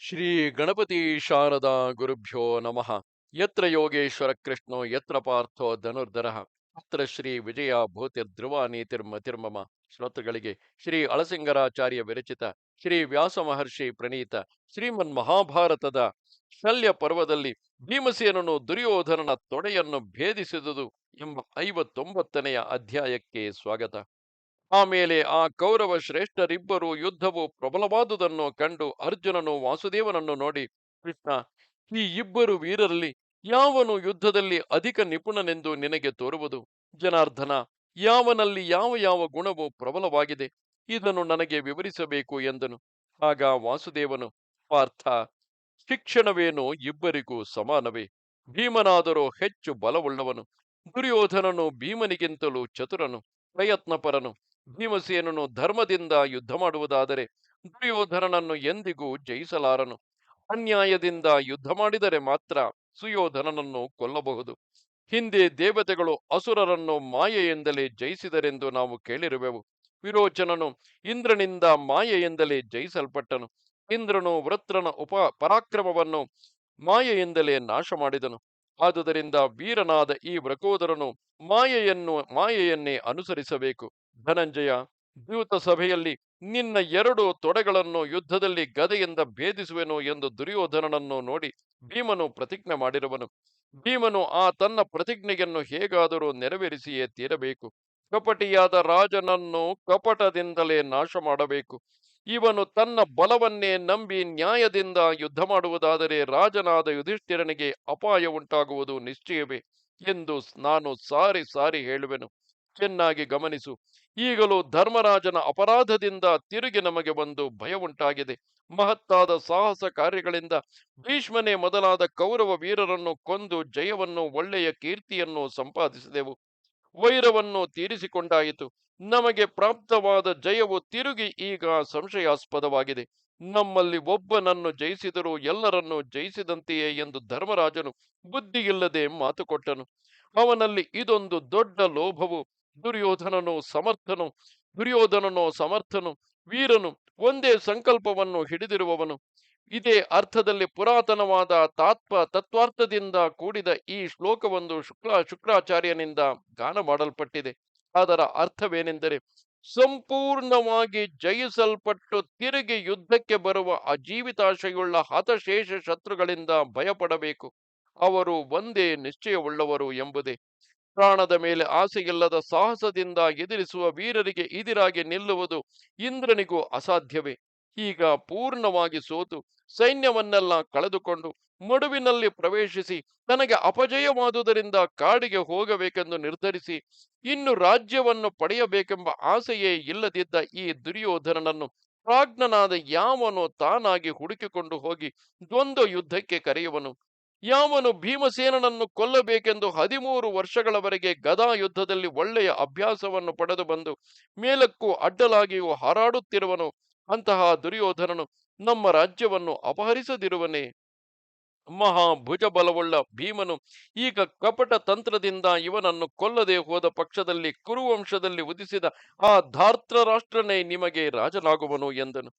ಶ್ರೀ ಗಣಪತಿ ಶಾರದಾ ಗುರುಭ್ಯೋ ನಮಃ. ಯತ್ರ ಯೋಗೇಶ್ವರ ಕೃಷ್ಣೋ, ಯತ್ರ ಪಾರ್ಥೋ ಧನುರ್ಧರ ಅತ್ರ ಶ್ರೀ ವಿಜಯ ತಿರ್ಮ ತಿರ್ಮಮ. ಶ್ರೋತೃಗಳಿಗೆ ಶ್ರೀ ಅಳಸಿಂಗರಾಚಾರ್ಯ ವಿರಚಿತ ಶ್ರೀ ವ್ಯಾಸ ಮಹರ್ಷಿ ಪ್ರಣೀತ ಶ್ರೀಮನ್ ಮಹಾಭಾರತದ ಶಲ್ಯ ಪರ್ವದಲ್ಲಿ ಭೀಮಸೇನನು ದುರ್ಯೋಧನನ ತೊಡೆಯನ್ನು ಭೇದಿಸಿದುದು ಎಂಬ ಐವತ್ತೊಂಬತ್ತನೆಯ ಅಧ್ಯಾಯಕ್ಕೆ ಸ್ವಾಗತ. ಆಮೇಲೆ ಆ ಕೌರವ ಶ್ರೇಷ್ಠರಿಬ್ಬರು ಯುದ್ಧವು ಪ್ರಬಲವಾದುದನ್ನು ಕಂಡು ಅರ್ಜುನನು ವಾಸುದೇವನನ್ನು ನೋಡಿ, ಕೃಷ್ಣ, ಈ ಇಬ್ಬರು ವೀರರಲ್ಲಿ ಯಾವನು ಯುದ್ಧದಲ್ಲಿ ಅಧಿಕ ನಿಪುಣನೆಂದು ನಿನಗೆ ತೋರುವುದು? ಜನಾರ್ದನ, ಯಾವನಲ್ಲಿ ಯಾವ ಯಾವ ಗುಣವು ಪ್ರಬಲವಾಗಿದೆ? ಇದನ್ನು ನನಗೆ ವಿವರಿಸಬೇಕು ಎಂದನು. ಆಗ ವಾಸುದೇವನು, ಪಾರ್ಥ, ಶಿಕ್ಷಣವೇನು ಇಬ್ಬರಿಗೂ ಸಮಾನವೇ? ಭೀಮನಾದರೂ ಹೆಚ್ಚು ಬಲವುಳ್ಳವನು. ದುರ್ಯೋಧನನು ಭೀಮನಿಗಿಂತಲೂ ಚತುರನು, ಪ್ರಯತ್ನಪರನು. ಭೀಮಸೇನನು ಧರ್ಮದಿಂದ ಯುದ್ಧ ಮಾಡುವುದಾದರೆ ದುರ್ಯೋಧನನನ್ನು ಎಂದಿಗೂ ಜಯಿಸಲಾರನು. ಅನ್ಯಾಯದಿಂದ ಯುದ್ಧ ಮಾಡಿದರೆ ಮಾತ್ರ ಸುಯೋಧನನನ್ನು ಕೊಲ್ಲಬಹುದು. ಹಿಂದೆ ದೇವತೆಗಳು ಅಸುರರನ್ನು ಮಾಯೆಯಿಂದಲೇ ಜಯಿಸಿದರೆಂದು ನಾವು ಕೇಳಿರುವೆವು. ವಿರೋಚನನು ಇಂದ್ರನಿಂದ ಮಾಯೆಯಿಂದಲೇ ಜಯಿಸಲ್ಪಟ್ಟನು. ಇಂದ್ರನು ವೃತ್ರನ ಉಪ ಪರಾಕ್ರಮವನ್ನು ಮಾಯೆಯಿಂದಲೇ ನಾಶ ಮಾಡಿದನು ಆದುದರಿಂದ ವೀರನಾದ ಈ ವೃಕೋದರನು ಮಾಯೆಯನ್ನು ಮಾಯೆಯನ್ನೇ ಅನುಸರಿಸಬೇಕು. ಧನಂಜಯ ದ್ಯೂತ ಸಭೆಯಲ್ಲಿ ನಿನ್ನ ಎರಡು ತೊಡೆಗಳನ್ನು ಯುದ್ಧದಲ್ಲಿ ಗದೆಯಿಂದ ಭೇದಿಸುವೆನು ಎಂದು ದುರ್ಯೋಧನನನ್ನು ನೋಡಿ ಭೀಮನು ಪ್ರತಿಜ್ಞೆ ಮಾಡಿರುವನು ಭೀಮನು ಆ ತನ್ನ ಪ್ರತಿಜ್ಞೆಯನ್ನು ಹೇಗಾದರೂ ನೆರವೇರಿಸಿಯೇ ತೀರಬೇಕು. ಕಪಟಿಯಾದ ರಾಜನನ್ನು ಕಪಟದಿಂದಲೇ ನಾಶ ಮಾಡಬೇಕು. ಇವನು ತನ್ನ ಬಲವನ್ನೇ ನಂಬಿ ನ್ಯಾಯದಿಂದ ಯುದ್ಧ ಮಾಡುವುದಾದರೆ ರಾಜನಾದ ಯುಧಿಷ್ಠಿರನಿಗೆ ಅಪಾಯ ಉಂಟಾಗುವುದು ನಿಶ್ಚಯವೇ ಎಂದು ನಾನು ಸಾರಿ ಸಾರಿ ಹೇಳುವೆನು. ಚೆನ್ನಾಗಿ ಗಮನಿಸು. ಈಗಲೂ ಧರ್ಮರಾಜನ ಅಪರಾಧದಿಂದ ತಿರುಗಿ ನಮಗೆ ಒಂದು ಭಯ ಉಂಟಾಗಿದೆ. ಮಹತ್ತಾದ ಸಾಹಸ ಕಾರ್ಯಗಳಿಂದ ಭೀಷ್ಮನೇ ಮೊದಲಾದ ಕೌರವ ವೀರರನ್ನು ಕೊಂದು ಜಯವನ್ನು ಒಳ್ಳೆಯ ಕೀರ್ತಿಯನ್ನು ಸಂಪಾದಿಸಿದೆವು. ವೈರವನ್ನು ತೀರಿಸಿಕೊಂಡಾಯಿತು. ನಮಗೆ ಪ್ರಾಪ್ತವಾದ ಜಯವು ತಿರುಗಿ ಈಗ ಸಂಶಯಾಸ್ಪದವಾಗಿದೆ. ನಮ್ಮಲ್ಲಿ ಒಬ್ಬನನ್ನು ಜಯಿಸಿದರೂ ಎಲ್ಲರನ್ನು ಜಯಿಸಿದಂತೆಯೇ ಎಂದು ಧರ್ಮರಾಜನು ಬುದ್ಧಿಯಿಲ್ಲದೆ ಮಾತು ಕೊಟ್ಟನು ಅವನಲ್ಲಿ ಇದೊಂದು ದೊಡ್ಡ ಲೋಭವು. ದುರ್ಯೋಧನನು ಸಮರ್ಥನು ದುರ್ಯೋಧನನು ಸಮರ್ಥನು, ವೀರನು ಒಂದೇ ಸಂಕಲ್ಪವನ್ನು ಹಿಡಿದಿರುವವನು. ಇದೇ ಅರ್ಥದಲ್ಲಿ ಪುರಾತನವಾದ ತಾತ್ವ ತತ್ವಾರ್ಥದಿಂದ ಕೂಡಿದ ಈ ಶ್ಲೋಕವೊಂದು ಶುಕ್ಲ ಶುಕ್ರಾಚಾರ್ಯನಿಂದ ಗಾನ ಮಾಡಲ್ಪಟ್ಟಿದೆ. ಅದರ ಅರ್ಥವೇನೆಂದರೆ, ಸಂಪೂರ್ಣವಾಗಿ ಜಯಿಸಲ್ಪಟ್ಟು ತಿರುಗಿ ಯುದ್ಧಕ್ಕೆ ಬರುವ ಅಜೀವಿತಾಶೆಯುಳ್ಳ ಹತಶೇಷ ಶತ್ರುಗಳಿಂದ ಭಯಪಡಬೇಕು. ಅವರು ಒಂದೇ ನಿಶ್ಚಯವುಳ್ಳವರು ಎಂಬುದೇ ಪ್ರಾಣದ ಮೇಲೆ ಆಸೆಯಿಲ್ಲದ ಸಾಹಸದಿಂದ ಎದುರಿಸುವ ವೀರರಿಗೆ ಇದಿರಾಗಿ ನಿಲ್ಲುವುದು ಇಂದ್ರನಿಗೂ ಅಸಾಧ್ಯವೇ. ಈಗ ಪೂರ್ಣವಾಗಿ ಸೋತು, ಸೈನ್ಯವನ್ನೆಲ್ಲ ಕಳೆದುಕೊಂಡು ಮಡುವಿನಲ್ಲಿ ಪ್ರವೇಶಿಸಿ ತನಗೆ ಅಪಜಯವಾದುದರಿಂದ ಕಾಡಿಗೆ ಹೋಗಬೇಕೆಂದು ನಿರ್ಧರಿಸಿ ಇನ್ನು ರಾಜ್ಯವನ್ನು ಪಡೆಯಬೇಕೆಂಬ ಆಸೆಯೇ ಇಲ್ಲದಿದ್ದ ಈ ದುರ್ಯೋಧನನನ್ನು ಪ್ರಾಜ್ಞನಾದ ಯಾವನು ತಾನಾಗಿ ಹುಡುಕಿಕೊಂಡು ಹೋಗಿ ದ್ವಂದ್ವ ಯುದ್ಧಕ್ಕೆ ಕರೆಯುವನು. ಯಾವನು ಭೀಮಸೇನನನ್ನು ಕೊಲ್ಲಬೇಕೆಂದು ಹದಿಮೂರು ವರ್ಷಗಳವರೆಗೆ ಗದಾ ಯುದ್ಧದಲ್ಲಿ ಒಳ್ಳೆಯ ಅಭ್ಯಾಸವನ್ನು ಪಡೆದು ಬಂದು ಮೇಲಕ್ಕೂ ಅಡ್ಡಲಾಗಿಯೂ ಹಾರಾಡುತ್ತಿರುವನು, ಅಂತಹ ದುರ್ಯೋಧನನು ನಮ್ಮ ರಾಜ್ಯವನ್ನು ಅಪಹರಿಸದಿರುವನೇ? ಮಹಾಭುಜ ಬಲವುಳ್ಳ ಭೀಮನು ಈಗ ಕಪಟ ತಂತ್ರದಿಂದ ಇವನನ್ನು ಕೊಲ್ಲದೆ ಹೋದ ಪಕ್ಷದಲ್ಲಿ ಕುರುವಂಶದಲ್ಲಿ ಉದಿಸಿದ ಆ ಧಾರ್ತ್ರ ರಾಷ್ಟ್ರನೇ ನಿಮಗೆ ರಾಜನಾಗುವನು ಎಂದನು.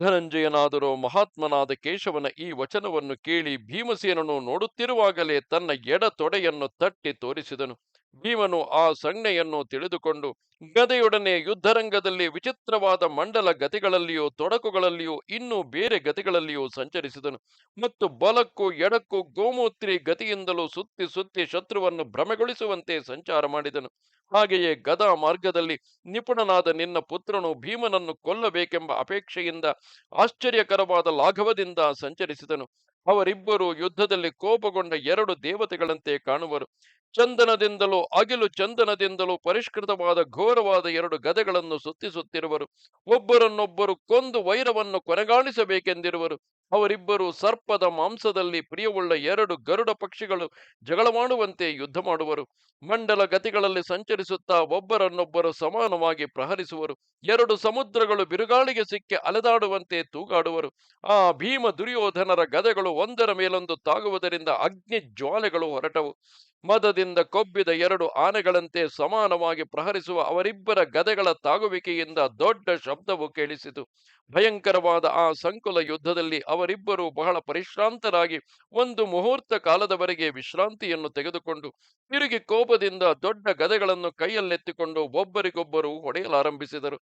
ಧನಂಜಯನಾದರೂ ಮಹಾತ್ಮನಾದ ಕೇಶವನ ಈ ವಚನವನ್ನು ಕೇಳಿ ಭೀಮಸೇನನು ನೋಡುತ್ತಿರುವಾಗಲೇ ತನ್ನ ಎಡ ತೊಡೆಯನ್ನು ತಟ್ಟಿ ತೋರಿಸಿದನು. ಭೀಮನು ಆ ಸಂಜ್ಞೆಯನ್ನು ತಿಳಿದುಕೊಂಡು ಗದೆಯೊಡನೆ ಯುದ್ಧರಂಗದಲ್ಲಿ ವಿಚಿತ್ರವಾದ ಮಂಡಲ ಗತಿಗಳಲ್ಲಿಯೂ ತೊಡಕುಗಳಲ್ಲಿಯೂ ಇನ್ನೂ ಬೇರೆ ಗತಿಗಳಲ್ಲಿಯೂ ಸಂಚರಿಸಿದನು. ಮತ್ತು ಬಲಕ್ಕೂ ಎಡಕ್ಕೂ ಗೋಮೂತ್ರಿ ಗತಿಯಿಂದಲೂ ಸುತ್ತಿ ಸುತ್ತಿ ಶತ್ರುವನ್ನು ಭ್ರಮೆಗೊಳಿಸುವಂತೆ ಸಂಚಾರ ಮಾಡಿದನು. ಹಾಗೆಯೇ ಗದಾ ಮಾರ್ಗದಲ್ಲಿ ನಿಪುಣನಾದ ನಿನ್ನ ಪುತ್ರನು ಭೀಮನನ್ನು ಕೊಲ್ಲಬೇಕೆಂಬ ಅಪೇಕ್ಷೆಯಿಂದ ಆಶ್ಚರ್ಯಕರವಾದ ಲಾಘವದಿಂದ ಸಂಚರಿಸಿದನು. ಅವರಿಬ್ಬರು ಯುದ್ಧದಲ್ಲಿ ಕೋಪಗೊಂಡ ಎರಡು ದೇವತೆಗಳಂತೆ ಕಾಣುವರು. ಚಂದನದಿಂದಲೂ ಅಗಿಲು ಚಂದನದಿಂದಲೂ ಪರಿಷ್ಕೃತವಾದ ಘೋರವಾದ ಎರಡು ಗದೆಗಳನ್ನು ಸುತ್ತಿಸುತ್ತಿರುವರು. ಒಬ್ಬರನ್ನೊಬ್ಬರು ಕೊಂದು ವೈರವನ್ನು ಕೊನೆಗಾಣಿಸಬೇಕೆಂದಿರುವರು. ಅವರಿಬ್ಬರು ಸರ್ಪದ ಮಾಂಸದಲ್ಲಿ ಪ್ರಿಯವುಳ್ಳ ಎರಡು ಗರುಡ ಪಕ್ಷಿಗಳು ಜಗಳವಾಡುವಂತೆ ಯುದ್ಧ ಮಾಡುವರು. ಮಂಡಲ ಗತಿಗಳಲ್ಲಿ ಸಂಚರಿಸುತ್ತಾ ಒಬ್ಬರನ್ನೊಬ್ಬರು ಸಮಾನವಾಗಿ ಪ್ರಹರಿಸುವರು. ಎರಡು ಸಮುದ್ರಗಳು ಬಿರುಗಾಳಿಗೆ ಸಿಕ್ಕಿ ಅಲೆದಾಡುವಂತೆ ತೂಗಾಡುವರು. ಆ ಭೀಮ ದುರ್ಯೋಧನರ ಗದೆಗಳು ಒಂದರ ಮೇಲೊಂದು ತಾಗುವುದರಿಂದ ಅಗ್ನಿ ಜ್ವಾಲೆಗಳು ಹೊರಟವು. ಮದದಿಂದ ಕೊಬ್ಬಿದ ಎರಡು ಆನೆಗಳಂತೆ ಸಮಾನವಾಗಿ ಪ್ರಹರಿಸುವ ಅವರಿಬ್ಬರ ಗದೆಗಳ ತಾಗುವಿಕೆಯಿಂದ ದೊಡ್ಡ ಶಬ್ದವು ಕೇಳಿಸಿತು. ಭಯಂಕರವಾದ ಆ ಸಂಕುಲ ಯುದ್ಧದಲ್ಲಿ ಅವರಿಬ್ಬರು ಬಹಳ ಪರಿಶ್ರಾಂತರಾಗಿ ಒಂದು ಮುಹೂರ್ತ ಕಾಲದವರೆಗೆ ವಿಶ್ರಾಂತಿಯನ್ನು ತೆಗೆದುಕೊಂಡು ತಿರುಗಿ ಕೋಪದಿಂದ ದೊಡ್ಡ ಗದೆಗಳನ್ನು ಕೈಯಲ್ಲೆತ್ತಿಕೊಂಡು ಒಬ್ಬರಿಗೊಬ್ಬರು ಹೊಡೆಯಲಾರಂಭಿಸಿದರು.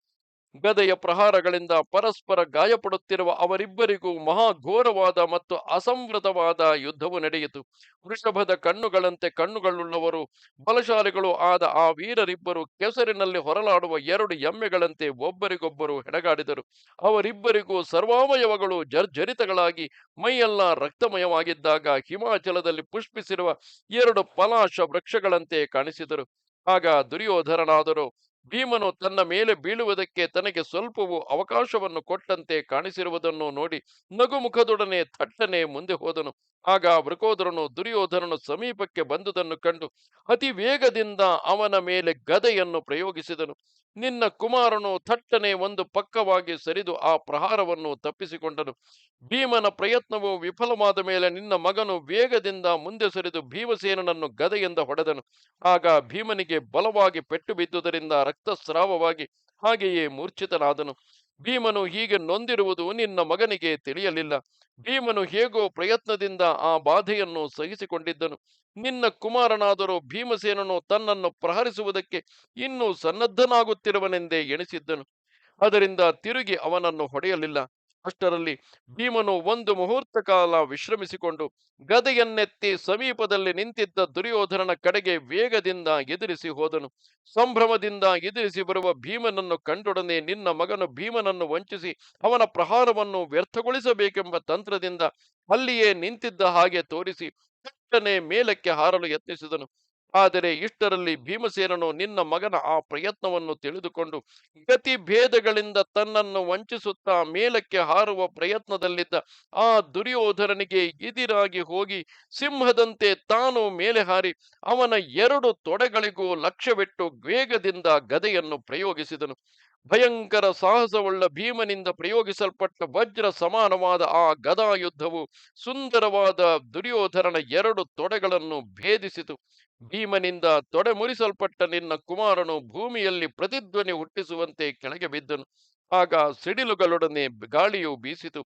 ಗದೆಯ ಪ್ರಹಾರಗಳಿಂದ ಪರಸ್ಪರ ಗಾಯಪಡುತ್ತಿರುವ ಅವರಿಬ್ಬರಿಗೂ ಮಹಾಘೋರವಾದ ಮತ್ತು ಅಸಂವೃತವಾದ ಯುದ್ಧವು ನಡೆಯಿತು. ವೃಷಭದ ಕಣ್ಣುಗಳಂತೆ ಕಣ್ಣುಗಳುಳ್ಳವರು, ಬಲಶಾಲಿಗಳು ಆದ ಆ ವೀರರಿಬ್ಬರು ಕೆಸರಿನಲ್ಲಿ ಹೊರಲಾಡುವ ಎರಡು ಎಮ್ಮೆಗಳಂತೆ ಒಬ್ಬರಿಗೊಬ್ಬರು ಹೆಡಗಾಡಿದರು ಅವರಿಬ್ಬರಿಗೂ ಸರ್ವಾವಯವಗಳು ಜರ್ಜರಿತಗಳಾಗಿ, ಮೈಯೆಲ್ಲ ರಕ್ತಮಯವಾಗಿದ್ದಾಗ ಹಿಮಾಚಲದಲ್ಲಿ ಪುಷ್ಪಿಸಿರುವ ಎರಡು ಪಲಾಶ ವೃಕ್ಷಗಳಂತೆ ಕಾಣಿಸಿದರು. ಆಗ ದುರ್ಯೋಧರನಾದರೂ ಭೀಮನು ತನ್ನ ಮೇಲೆ ಬೀಳುವುದಕ್ಕೆ ತನಗೆ ಸ್ವಲ್ಪವೂ ಅವಕಾಶವನ್ನು ಕೊಟ್ಟಂತೆ ಕಾಣಿಸಿರುವುದನ್ನು ನೋಡಿ ನಗುಮುಖದೊಡನೆ ಥಟ್ಟನೆ ಮುಂದೆ ಹೋದನು. ಆಗ ವೃಕೋದರನು ದುರ್ಯೋಧನನು ಸಮೀಪಕ್ಕೆ ಬಂದುದನ್ನು ಕಂಡು ಅತಿ ವೇಗದಿಂದ ಅವನ ಮೇಲೆ ಗದೆಯನ್ನು ಪ್ರಯೋಗಿಸಿದನು. ನಿನ್ನ ಕುಮಾರನು ಥಟ್ಟನೆ ಒಂದು ಪಕ್ಕವಾಗಿ ಸರಿದು ಆ ಪ್ರಹಾರವನ್ನು ತಪ್ಪಿಸಿಕೊಂಡನು. ಭೀಮನ ಪ್ರಯತ್ನವು ವಿಫಲವಾದ ಮೇಲೆ ನಿನ್ನ ಮಗನು ವೇಗದಿಂದ ಮುಂದೆ ಸರಿದು ಭೀಮಸೇನನನ್ನು ಗದೆಯಿಂದ ಹೊಡೆದನು. ಆಗ ಭೀಮನಿಗೆ ಬಲವಾಗಿ ಪೆಟ್ಟು ಬಿದ್ದುದರಿಂದ ರಕ್ತಸ್ರಾವವಾಗಿ ಹಾಗೆಯೇ ಮೂರ್ಛಿತನಾದನು. ಭೀಮನು ಹೀಗೆ ನೊಂದಿರುವುದು ನಿನ್ನ ಮಗನಿಗೆ ತಿಳಿಯಲಿಲ್ಲ. ಭೀಮನು ಹೇಗೋ ಪ್ರಯತ್ನದಿಂದ ಆ ಬಾಧೆಯನ್ನು ಸಹಿಸಿಕೊಂಡಿದ್ದನು. ನಿನ್ನ ಕುಮಾರನಾದರೂ ಭೀಮಸೇನನು ತನ್ನನ್ನು ಪ್ರಹರಿಸುವುದಕ್ಕೆ ಇನ್ನೂ ಸನ್ನದ್ಧನಾಗುತ್ತಿರುವನೆಂದೇ ಎಣಿಸಿದ್ದನು. ಅದರಿಂದ ತಿರುಗಿ ಅವನನ್ನು ಹೊಡೆಯಲಿಲ್ಲ. ಅಷ್ಟರಲ್ಲಿ ಭೀಮನು ಒಂದು ಮುಹೂರ್ತ ಕಾಲ ವಿಶ್ರಮಿಸಿಕೊಂಡು ಗದೆಯನ್ನೆತ್ತಿ ಸಮೀಪದಲ್ಲಿ ನಿಂತಿದ್ದ ದುರ್ಯೋಧನನ ಕಡೆಗೆ ವೇಗದಿಂದ ಎದುರಿಸಿ ಹೋದನು. ಸಂಭ್ರಮದಿಂದ ಎದುರಿಸಿ ಬರುವ ಭೀಮನನ್ನು ಕಂಡೊಡನೆ ನಿನ್ನ ಮಗನು ಭೀಮನನ್ನು ವಂಚಿಸಿ ಅವನ ಪ್ರಹಾರವನ್ನು ವ್ಯರ್ಥಗೊಳಿಸಬೇಕೆಂಬ ತಂತ್ರದಿಂದ ಅಲ್ಲಿಯೇ ನಿಂತಿದ್ದ ಹಾಗೆ ತೋರಿಸಿ ಮೇಲಕ್ಕೆ ಹಾರಲು ಯತ್ನಿಸಿದನು. ಆದರೆ ಇಷ್ಟರಲ್ಲಿ ಭೀಮಸೇನನು ನಿನ್ನ ಮಗನ ಆ ಪ್ರಯತ್ನವನ್ನು ತಿಳಿದುಕೊಂಡು ಗತಿ ಭೇದಗಳಿಂದ ತನ್ನನ್ನು ವಂಚಿಸುತ್ತಾ ಮೇಲಕ್ಕೆ ಹಾರುವ ಪ್ರಯತ್ನದಲ್ಲಿದ್ದ ಆ ದುರ್ಯೋಧನನಿಗೆ ಎದಿರಾಗಿ ಹೋಗಿ ಸಿಂಹದಂತೆ ತಾನು ಮೇಲೆ ಹಾರಿ ಅವನ ಎರಡು ತೊಡೆಗಳಿಗೂ ಲಕ್ಷ್ಯವಿಟ್ಟು ವೇಗದಿಂದ ಗದೆಯನ್ನು ಪ್ರಯೋಗಿಸಿದನು. ಭಯಂಕರ ಸಾಹಸವುಳ್ಳ ಭೀಮನಿಂದ ಪ್ರಯೋಗಿಸಲ್ಪಟ್ಟ ವಜ್ರ ಸಮಾನವಾದ ಆ ಗದಾ ಯುದ್ಧವು ಸುಂದರವಾದ ದುರ್ಯೋಧನನ ಎರಡು ತೊಡೆಗಳನ್ನು ಭೇದಿಸಿತು. ಭೀಮನಿಂದ ತೊಡೆ ಮುರಿಸಲ್ಪಟ್ಟ ನಿನ್ನ ಕುಮಾರನು ಭೂಮಿಯಲ್ಲಿ ಪ್ರತಿಧ್ವನಿ ಹುಟ್ಟಿಸುವಂತೆ ಕೆಳಗೆ ಬಿದ್ದನು. ಆಗ ಸಿಡಿಲುಗಳೊಡನೆ ಗಾಳಿಯು ಬೀಸಿತು.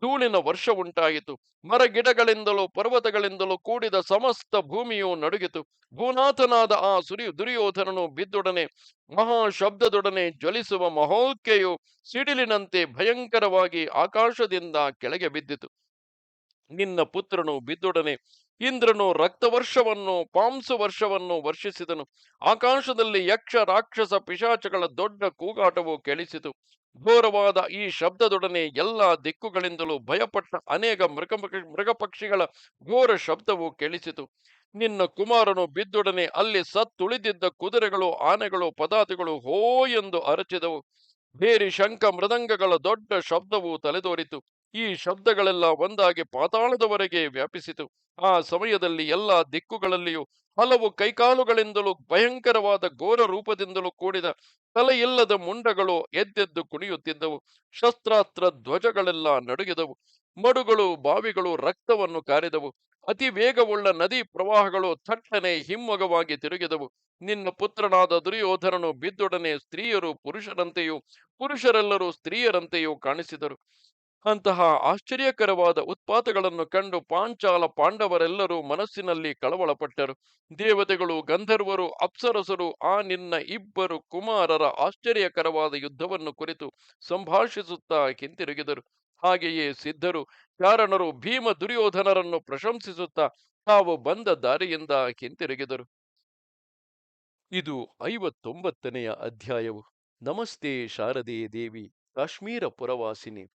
ಧೂಳಿನ ವರ್ಷ ಉಂಟಾಯಿತು. ಮರಗಿಡಗಳಿಂದಲೂ, ಪರ್ವತಗಳಿಂದಲೂ ಕೂಡಿದ ಸಮಸ್ತ ಭೂಮಿಯು ನಡುಗಿತು. ಭೂನಾಥನಾದ ಆ ಸುರಿ ದುರ್ಯೋಧನನು ಬಿದ್ದೊಡನೆ ಮಹಾ ಶಬ್ದದೊಡನೆ ಜ್ವಲಿಸುವ ಮಹೋಕೆಯು ಸಿಡಿಲಿನಂತೆ ಭಯಂಕರವಾಗಿ ಆಕಾಶದಿಂದ ಕೆಳಗೆ ಬಿದ್ದಿತು. ನಿನ್ನ ಪುತ್ರನು ಬಿದ್ದೊಡನೆ ಇಂದ್ರನು ರಕ್ತವರ್ಷವನ್ನು ಪಾಂಸು ವರ್ಷವನ್ನು ವರ್ಷಿಸಿದನು. ಆಕಾಶದಲ್ಲಿ ಯಕ್ಷ, ರಾಕ್ಷಸ, ಪಿಶಾಚಗಳ ದೊಡ್ಡ ಕೂಗಾಟವು ಕೇಳಿಸಿತು. ಘೋರವಾದ ಈ ಶಬ್ದದೊಡನೆ ಎಲ್ಲ ದಿಕ್ಕುಗಳಿಂದಲೂ ಭಯಪಟ್ಟ ಅನೇಕ ಮೃಗ ಪಕ್ಷಿಗಳ ಘೋರ ಶಬ್ದವು ಕೇಳಿಸಿತು. ನಿನ್ನ ಕುಮಾರನು ಬಿದ್ದೊಡನೆ ಅಲ್ಲಿ ಸತ್ತುಳಿದಿದ್ದ ಕುದುರೆಗಳು, ಆನೆಗಳು, ಪದಾತಿಗಳು ಹೋ ಎಂದು ಅರಚಿದವು. ಬೇರಿ ಶಂಖ ಮೃದಂಗಗಳ ದೊಡ್ಡ ಶಬ್ದವು ತಲೆದೋರಿತು. ಈ ಶಬ್ದಗಳೆಲ್ಲ ಒಂದಾಗಿ ಪಾತಾಳದವರೆಗೆ ವ್ಯಾಪಿಸಿತು. ಆ ಸಮಯದಲ್ಲಿ ಎಲ್ಲ ದಿಕ್ಕುಗಳಲ್ಲಿಯೂ, ಹಲವು ಕೈಕಾಲುಗಳಿಂದಲೂ ಭಯಂಕರವಾದ ಘೋರ ರೂಪದಿಂದಲೂ ಕೂಡಿದ ತಲೆಯಿಲ್ಲದ ಮುಂಡಗಳು ಎದ್ದೆದ್ದು ಕುಣಿಯುತ್ತಿದ್ದವು. ಶಸ್ತ್ರಾಸ್ತ್ರ ಧ್ವಜಗಳೆಲ್ಲ ನಡುಗಿದವು. ಮಡುಗಳು, ಬಾವಿಗಳು, ರಕ್ತವನ್ನು ಕಾರಿದವು. ಅತಿ ವೇಗವುಳ್ಳ ನದಿ ಪ್ರವಾಹಗಳು ಥಟ್ಟನೆ ಹಿಮ್ಮೊಗವಾಗಿ ತಿರುಗಿದವು. ನಿನ್ನ ಪುತ್ರನಾದ ದುರ್ಯೋಧನನು ಬಿದ್ದೊಡನೆ ಸ್ತ್ರೀಯರು ಪುರುಷರಂತೆಯೂ, ಪುರುಷರೆಲ್ಲರೂ ಸ್ತ್ರೀಯರಂತೆಯೂ ಕಾಣಿಸಿದರು. ಅಂತಹ ಆಶ್ಚರ್ಯಕರವಾದ ಉತ್ಪಾತಗಳನ್ನು ಕಂಡು ಪಾಂಚಾಲ ಪಾಂಡವರೆಲ್ಲರೂ ಮನಸ್ಸಿನಲ್ಲಿ ಕಳವಳಪಟ್ಟರು. ದೇವತೆಗಳು, ಗಂಧರ್ವರು, ಅಪ್ಸರಸರು, ಆ ನಿನ್ನ ಇಬ್ಬರು ಕುಮಾರರ ಆಶ್ಚರ್ಯಕರವಾದ ಯುದ್ಧವನ್ನು ಕುರಿತು ಸಂಭಾಷಿಸುತ್ತಾ ಹಿಂತಿರುಗಿದರು. ಹಾಗೆಯೇ ಸಿದ್ಧರು, ಚಾರಣರು, ಭೀಮ ದುರ್ಯೋಧನರನ್ನು ಪ್ರಶಂಸಿಸುತ್ತಾ ತಾವು ಬಂದ ದಾರಿಯಿಂದ ಹಿಂತಿರುಗಿದರು. ಇದು ಐವತ್ತೊಂಬತ್ತನೆಯ ಅಧ್ಯಾಯವು. ನಮಸ್ತೆ ಶಾರದೆ ದೇವಿ, ಕಾಶ್ಮೀರ ಪುರವಾಸಿನಿ.